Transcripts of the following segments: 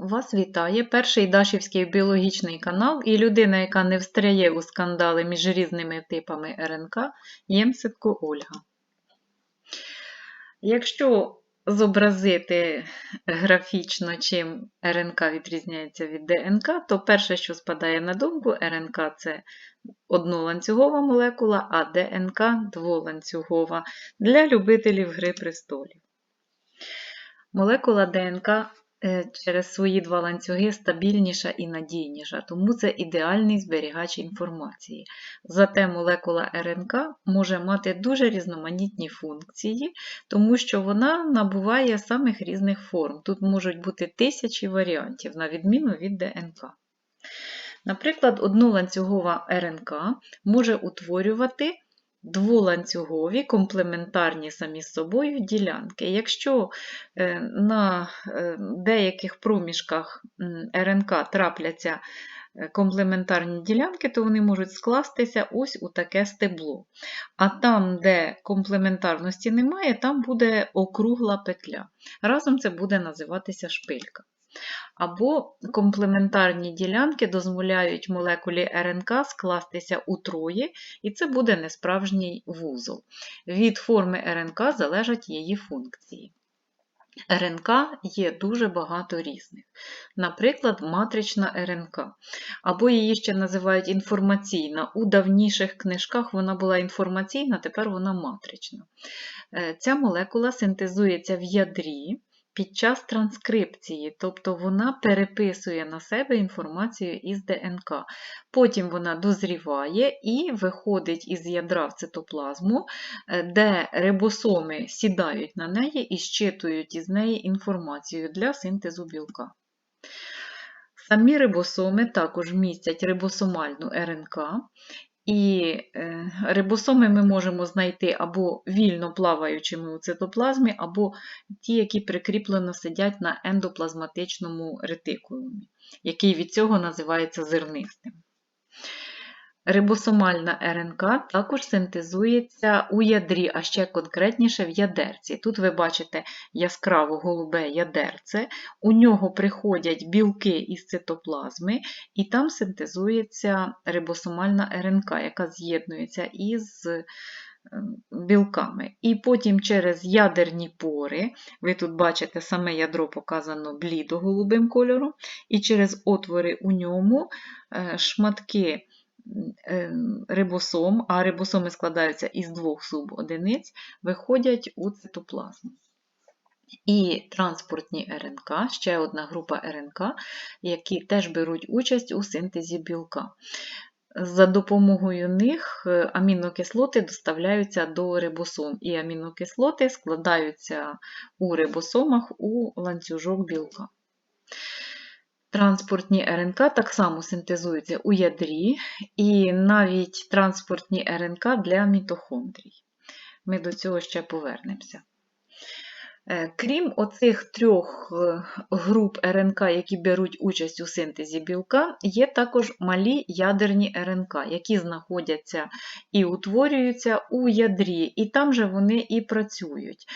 Вас вітає перший Дашівський біологічний канал і людина, яка не встряє у скандали між різними типами РНК, Ємситко Ольга. Якщо зобразити графічно, чим РНК відрізняється від ДНК, то перше, що спадає на думку, РНК це одноланцюгова молекула, а ДНК дволанцюгова для любителів Гри престолів. Молекула ДНК через свої два ланцюги стабільніша і надійніша, тому це ідеальний зберігач інформації. Зате молекула РНК може мати дуже різноманітні функції, тому що вона набуває самих різних форм. Тут можуть бути тисячі варіантів, на відміну від ДНК. Наприклад, одноланцюгова РНК може утворювати дволанцюгові комплементарні самі з собою ділянки. Якщо е, на е, деяких проміжках РНК трапляться е, комплементарні ділянки, то вони можуть скластися ось у таке стебло. А там, де комплементарності немає, там буде округла петля. Разом це буде називатися шпилька. Або комплементарні ділянки дозволяють молекулі РНК скластися утроє, і це буде несправжній вузол. Від форми РНК залежать її функції. РНК є дуже багато різних. Наприклад, матрична РНК, або її ще називають інформаційна. У давніших книжках вона була інформаційна, тепер вона матрична. Е, Ця молекула синтезується в ядрі під час транскрипції, тобто вона переписує на себе інформацію із ДНК. Потім вона дозріває і виходить із ядра в цитоплазму, е, де рибосоми сідають на неї і щитують із неї інформацію для синтезу білка. Самі рибосоми також містять рибосомальну РНК, і е, рибосоми ми можемо знайти або вільно плаваючими у цитоплазмі, або ті, які прикріплено сидять на ендоплазматичному ретикулумі, який від цього називається зернистим. Рибосомальна РНК також синтезується у ядрі, а ще конкретніше в ядерці. Тут ви бачите яскраво голубе ядерце, у нього приходять білки із цитоплазми, і там синтезується рибосомальна РНК, яка з'єднується із білками. І потім через ядерні пори, ви тут бачите саме ядро показано блідо-голубим кольором, і через отвори у ньому е, шматки рибосом, а рибосоми складаються із двох субодиниць, виходять у цитоплазму. І транспортні РНК, ще одна група РНК, які теж беруть участь у синтезі білка. За допомогою них е, амінокислоти доставляються до рибосом, і амінокислоти складаються у рибосомах у ланцюжок білка. Транспортні РНК так само синтезуються у ядрі, і навіть транспортні РНК для мітохондрій. Ми до цього ще повернемося. Е, крім оцих трьох е, груп РНК, які беруть участь у синтезі білка, є також малі ядерні РНК, які знаходяться і утворюються у ядрі, і там же вони і працюють.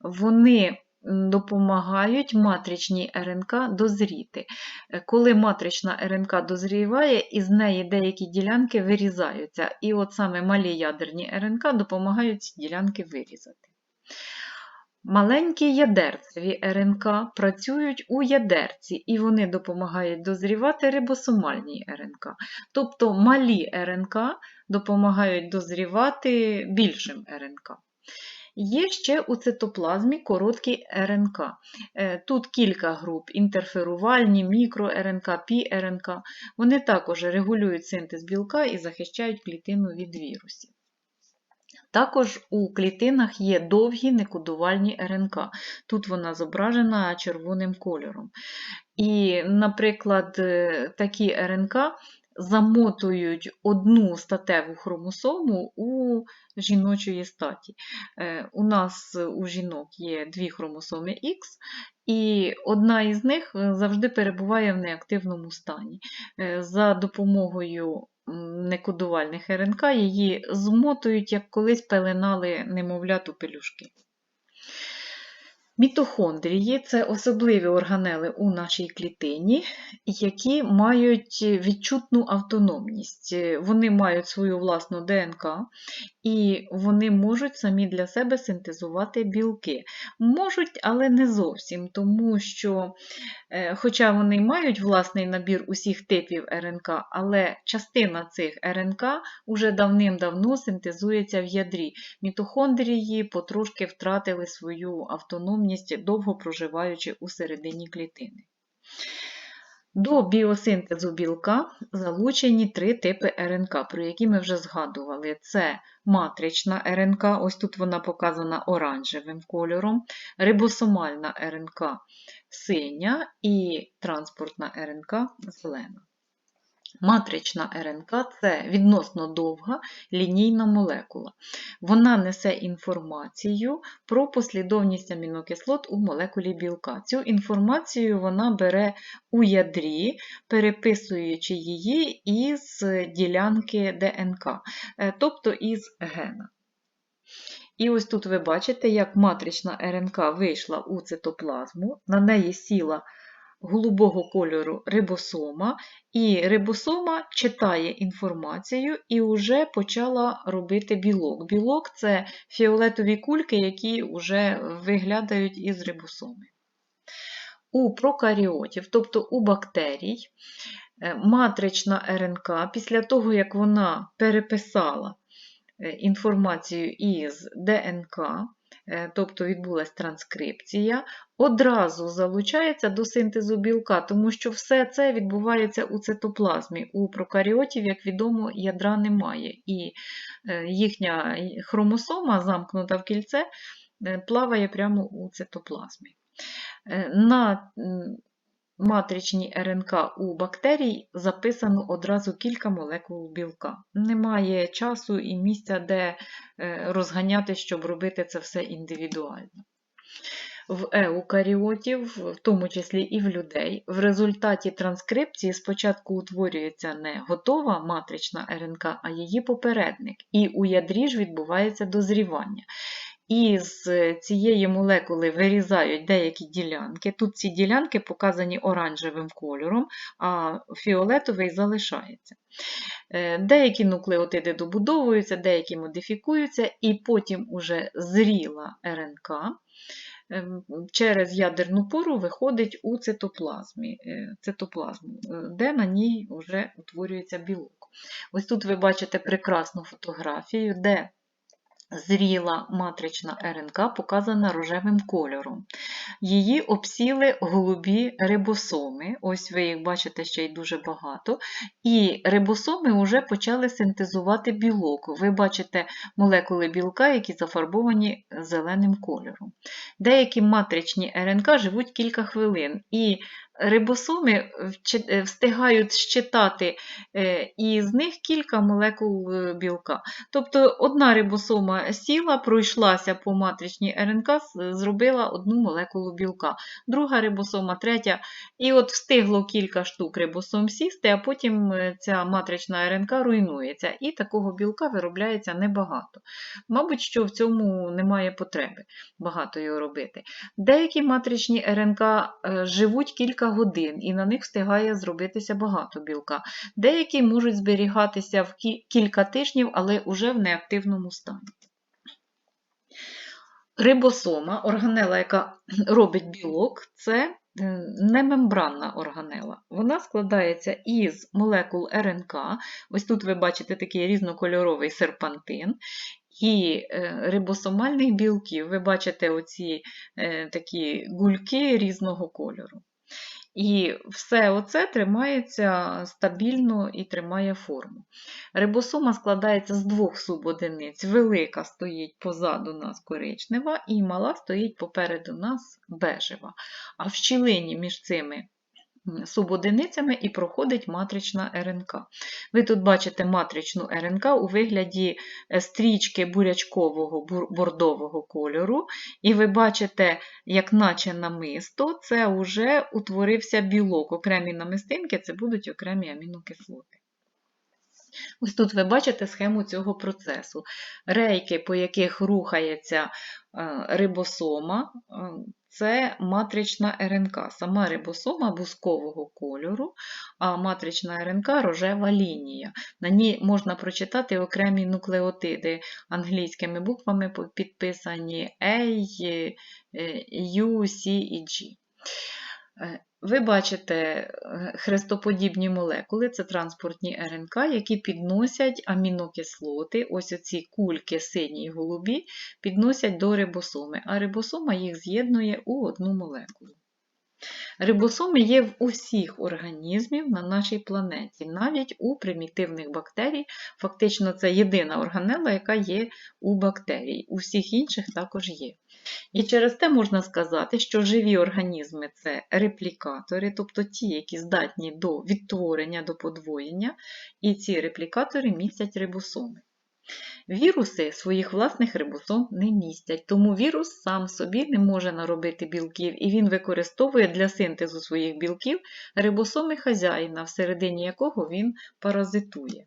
Вони допомагають матричній РНК дозріти. Е, коли матрична РНК дозріває, із неї деякі ділянки вирізаються. І от саме малі ядерні РНК допомагають ці ділянки вирізати. Маленькі ядерцеві РНК працюють у ядерці, і вони допомагають дозрівати рибосомальній РНК. Тобто малі РНК допомагають дозрівати більшим РНК. Є ще у цитоплазмі короткі РНК. Е, тут кілька груп: інтерферувальні, мікро-РНК, пі-РНК. Вони також регулюють синтез білка і захищають клітину від вірусів. Також у клітинах є довгі некодувальні РНК. Тут вона зображена червоним кольором. І, наприклад, е, такі РНК замотують одну статеву хромосому у жіночої статі. Е, у нас у жінок є дві хромосоми Х, і одна із них завжди перебуває в неактивному стані. Е, за допомогою некодувальних РНК її змотують, як колись пеленали немовляту пелюшки. Мітохондрії це особливі органели у нашій клітині, які мають відчутну автономність. Вони мають свою власну ДНК і вони можуть самі для себе синтезувати білки. Можуть, але не зовсім, тому що, е, хоча вони мають власний набір усіх типів РНК, але частина цих РНК уже давним-давно синтезується в ядрі. Мітохондрії потрошки втратили свою автономність, довго проживаючи у середині клітини. До біосинтезу білка залучені три типи РНК, про які ми вже згадували. Це матрична РНК, ось тут вона показана оранжевим кольором, рибосомальна РНК синя і транспортна РНК зелена. Матрична РНК це відносно довга лінійна молекула. Вона несе інформацію про послідовність амінокислот у молекулі білка. Цю інформацію вона бере у ядрі, переписуючи її із ділянки ДНК, е, тобто із гена. І ось тут ви бачите, як матрична РНК вийшла у цитоплазму, на неї сіла голубого кольору рибосома, і рибосома читає інформацію і вже почала робити білок. Білок це фіолетові кульки, які вже виглядають із рибосоми. У прокаріотів, тобто у бактерій, е, матрична РНК, після того, як вона переписала е, інформацію із ДНК, тобто відбулася транскрипція, одразу залучається до синтезу білка, тому що все це відбувається у цитоплазмі. У прокаріотів, як відомо, ядра немає, і е, їхня хромосома, замкнута в кільце, е, плаває прямо у цитоплазмі. На матричній РНК у бактерій записано одразу кілька молекул білка. Немає часу і місця, де е, розганяти, щоб робити це все індивідуально. В еукаріотів, в тому числі і в людей, в результаті транскрипції спочатку утворюється не готова матрична РНК, а її попередник, і у ядрі ж відбувається дозрівання. І з цієї молекули вирізають деякі ділянки. Тут ці ділянки показані оранжевим кольором, а фіолетовий залишається. Е, деякі нуклеотиди добудовуються, деякі модифікуються, і потім уже зріла РНК ем, через ядерну пору виходить у цитоплазмі, е, цитоплазму, е, де на ній вже утворюється білок. Ось тут ви бачите прекрасну фотографію, де Зріла матрична РНК показана рожевим кольором. Її обсіли голубі рибосоми, ось ви їх бачите ще й дуже багато. І рибосоми вже почали синтезувати білок. Ви бачите молекули білка, які зафарбовані зеленим кольором. Деякі матричні РНК живуть кілька хвилин. і Рибосоми е, встигають щитати е, і з них кілька молекул е, білка. Тобто одна рибосома сіла, пройшлася по матричній РНК, зробила одну молекулу білка, друга рибосома, третя. І от встигло кілька штук рибосом сісти, а потім ця матрична РНК руйнується. І такого білка виробляється небагато. Мабуть, що в цьому немає потреби багато його робити. Деякі матричні РНК живуть кілька кілька годин, і на них встигає зробитися багато білка. Деякі можуть зберігатися в кілька тижнів, але вже в неактивному стані. Рибосома, органела, яка робить білок, це е, немембранна органела. Вона складається із молекул РНК. Ось тут ви бачите такий різнокольоровий серпантин. І е, рибосомальних білків ви бачите оці е, такі гульки різного кольору. І все оце тримається стабільно і тримає форму. Рибосома складається з двох субодиниць. Велика стоїть позаду нас коричнева, і мала стоїть попереду нас бежева. А в щілині між цими субодиницями і проходить матрична РНК. Ви тут бачите матричну РНК у вигляді е, стрічки бурячкового бордового кольору, і ви бачите, як наче намисто, це вже утворився білок. Окремі намистинки це будуть окремі амінокислоти. Ось тут ви бачите схему цього процесу. Рейки, по яких рухається е, рибосома, е, це матрична РНК. Сама рибосома бускового кольору, а матрична РНК рожева лінія. На ній можна прочитати окремі нуклеотиди англійськими буквами підписані A, U, C і G. Е, ви бачите е, хрестоподібні молекули, це транспортні РНК, які підносять амінокислоти, ось оці кульки сині і голубі, підносять до рибосоми, а рибосома їх з'єднує у одну молекулу. Рибосоми є в усіх організмів на нашій планеті, навіть у примітивних бактерій. Фактично, це єдина органела, яка є у бактерій. У всіх інших також є. І через те можна сказати, що живі організми це реплікатори, тобто ті, які здатні до відтворення, до подвоєння, і ці реплікатори містять рибосоми. Віруси своїх власних рибосом не містять, тому вірус сам собі не може наробити білків, і він використовує для синтезу своїх білків рибосоми хазяїна, всередині якого він паразитує.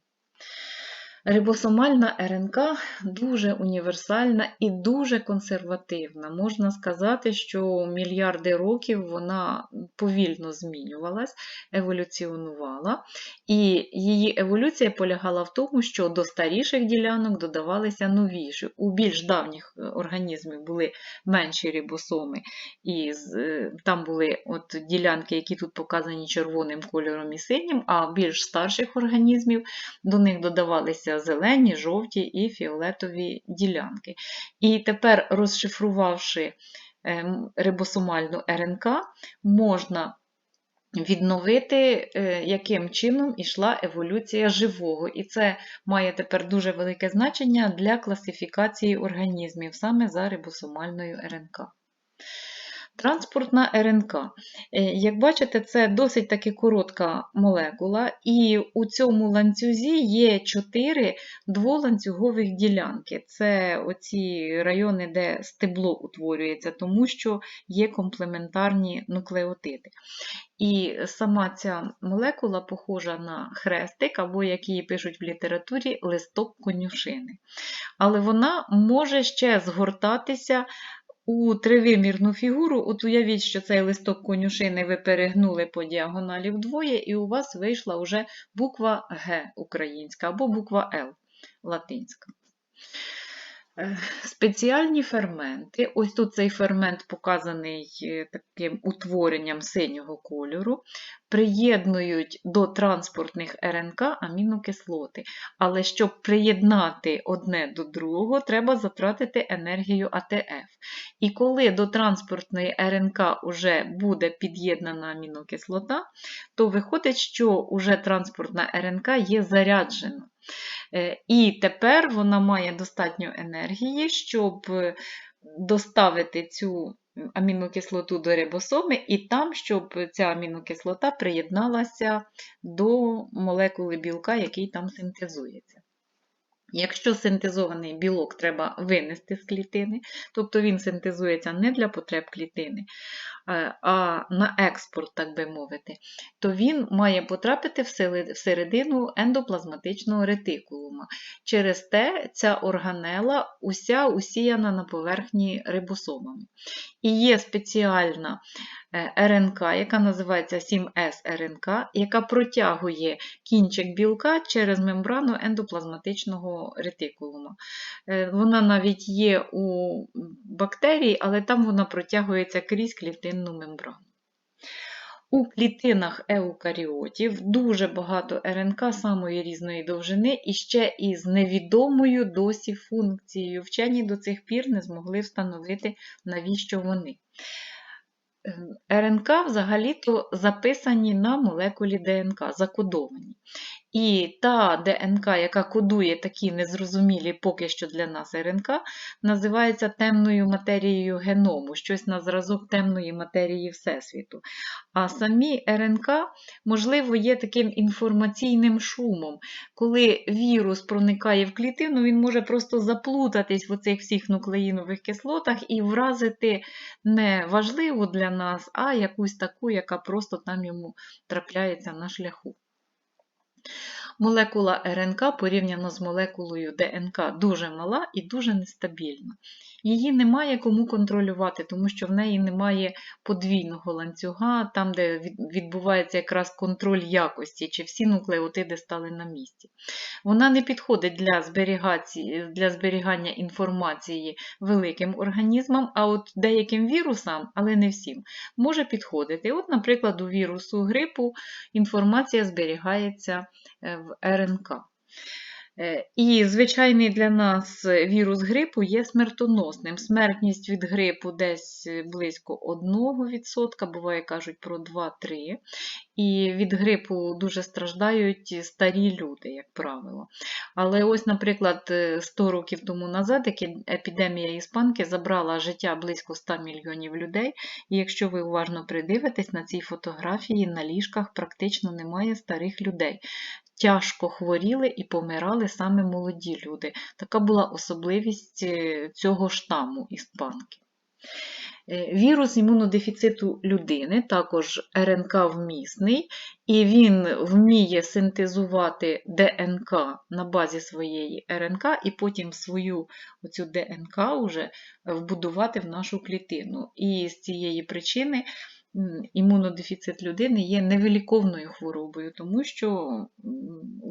Рибосомальна РНК дуже універсальна і дуже консервативна. Можна сказати, що мільярди років вона повільно змінювалась, еволюціонувала, і її еволюція полягала в тому, що до старіших ділянок додавалися новіші. У більш давніх е, організмів були менші рибосоми, і е, там були от ділянки, які тут показані червоним кольором і синім, а більш старших організмів до них додавалися зелені, жовті і фіолетові ділянки. І тепер, розшифрувавши ем, рибосомальну РНК, можна відновити, е, яким чином йшла еволюція живого. І це має тепер дуже велике значення для класифікації організмів саме за рибосомальною РНК. Транспортна РНК. Е, як бачите, це досить таки коротка молекула, і у цьому ланцюзі є чотири дволанцюгових ділянки. Це оці райони, де стебло утворюється, тому що є комплементарні нуклеотиди. І сама ця молекула похожа на хрестик, або, як її пишуть в літературі, листок конюшини. Але вона може ще згортатися у тривимірну фігуру, от уявіть, що цей листок конюшини ви перегнули по діагоналі вдвоє, і у вас вийшла вже буква Г українська або буква Л латинська. Е, спеціальні ферменти. Ось тут цей фермент показаний е, таким утворенням синього кольору, приєднують до транспортних РНК амінокислоти. Але щоб приєднати одне до другого, треба затратити енергію АТФ. І коли до транспортної РНК вже буде під'єднана амінокислота, то виходить, що вже транспортна РНК є заряджена. Е, і тепер вона має достатньо енергії, щоб доставити цю амінокислоту до рибосоми, і там, щоб ця амінокислота приєдналася до молекули білка, який там синтезується. Якщо синтезований білок треба винести з клітини, тобто він синтезується не для потреб клітини, а на експорт, так би мовити, то він має потрапити всередину ендоплазматичного ретикулума. Через те ця органела уся усіяна на поверхні рибосомами. І є спеціальна Е, РНК, яка називається 7С РНК, яка протягує кінчик білка через мембрану ендоплазматичного ретикулуму. Е, вона навіть є у бактерій, але там вона протягується крізь клітинну мембрану. У клітинах еукаріотів дуже багато РНК самої різної довжини і ще із невідомою досі функцією. Вчені до цих пір не змогли встановити, навіщо вони. Ем, РНК взагалі-то записані на молекулі ДНК, закодовані. І та ДНК, яка кодує такі незрозумілі поки що для нас РНК, називається темною матерією геному, щось на зразок темної матерії Всесвіту. А самі РНК, можливо, є таким інформаційним шумом. Коли вірус проникає в клітину, він може просто заплутатись в оцих всіх нуклеїнових кислотах і вразити не важливу для нас, а якусь таку, яка просто там йому трапляється на шляху. Молекула РНК порівняно з молекулою ДНК дуже мала і дуже нестабільна. Її немає кому контролювати, тому що в неї немає подвійного ланцюга, там, де відбувається якраз контроль якості, чи всі нуклеотиди стали на місці. Вона не підходить для, для зберігання інформації великим організмам, а от деяким вірусам, але не всім, може підходити. От, наприклад, у вірусу грипу інформація зберігається е, в РНК. Е, І звичайний для нас вірус грипу є смертоносним. Смертність від грипу десь близько 1%, буває кажуть про 2-3. І від грипу дуже страждають старі люди, як правило. Але ось, наприклад, е, 100 років тому назад епідемія іспанки забрала життя близько 100 мільйонів людей. І якщо ви уважно придивитесь на цій фотографії, на ліжках практично немає старих людей. Тяжко хворіли і помирали саме молоді люди. Така була особливість е, цього штаму іспанки. Е, Вірус імунодефіциту людини, також РНК вмісний, і він вміє синтезувати ДНК на базі своєї РНК, і потім свою оцю ДНК вже вбудувати в нашу клітину. І з цієї причини імунодефіцит людини є невиліковною хворобою, тому що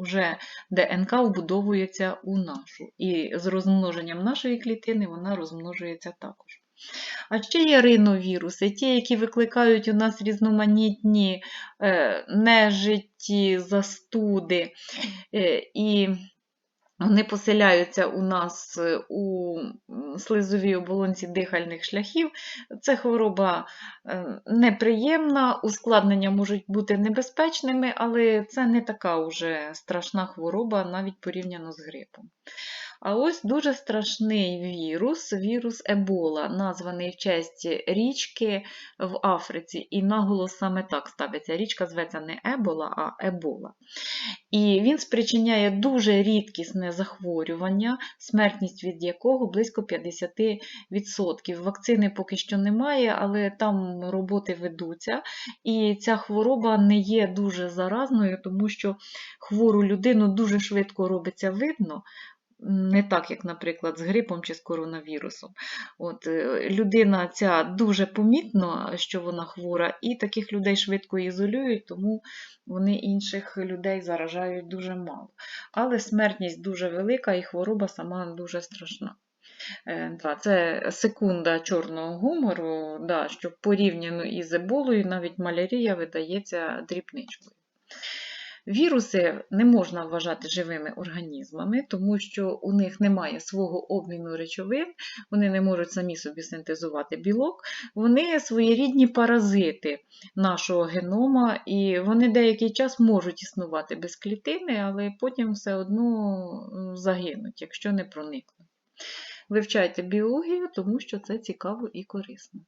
вже ДНК вбудовується у нашу. І з розмноженням нашої клітини вона розмножується також. А ще є риновіруси, ті, які викликають у нас різноманітні е, нежиті, застуди. Е, і вони поселяються у нас е, у слизовій оболонці дихальних шляхів. Це хвороба е, неприємна, ускладнення можуть бути небезпечними, але це не така вже страшна хвороба, навіть порівняно з грипом. А ось дуже страшний вірус, вірус Ебола, названий в честь річки в Африці. І наголос саме так ставиться. Річка зветься не Ебола, а Ебола. І він спричиняє дуже рідкісне захворювання, смертність від якого близько 50%. Вакцини поки що немає, але там роботи ведуться. І ця хвороба не є дуже заразною, тому що хвору людину дуже швидко робиться видно. Не так, як, наприклад, з грипом чи з коронавірусом. От, е, людина ця дуже помітно, що вона хвора, і таких людей швидко ізолюють, тому вони інших людей заражають дуже мало. Але смертність дуже велика і хвороба сама дуже страшна. Е, Це секунда чорного гумору, да, що порівняно із еболою, навіть малярія видається дрібничкою. Віруси не можна вважати живими організмами, тому що у них немає свого обміну речовин, вони не можуть самі собі синтезувати білок, вони своєрідні паразити нашого генома, і вони деякий час можуть існувати без клітини, але потім все одно загинуть, якщо не проникнуть. Вивчайте біологію, тому що це цікаво і корисно.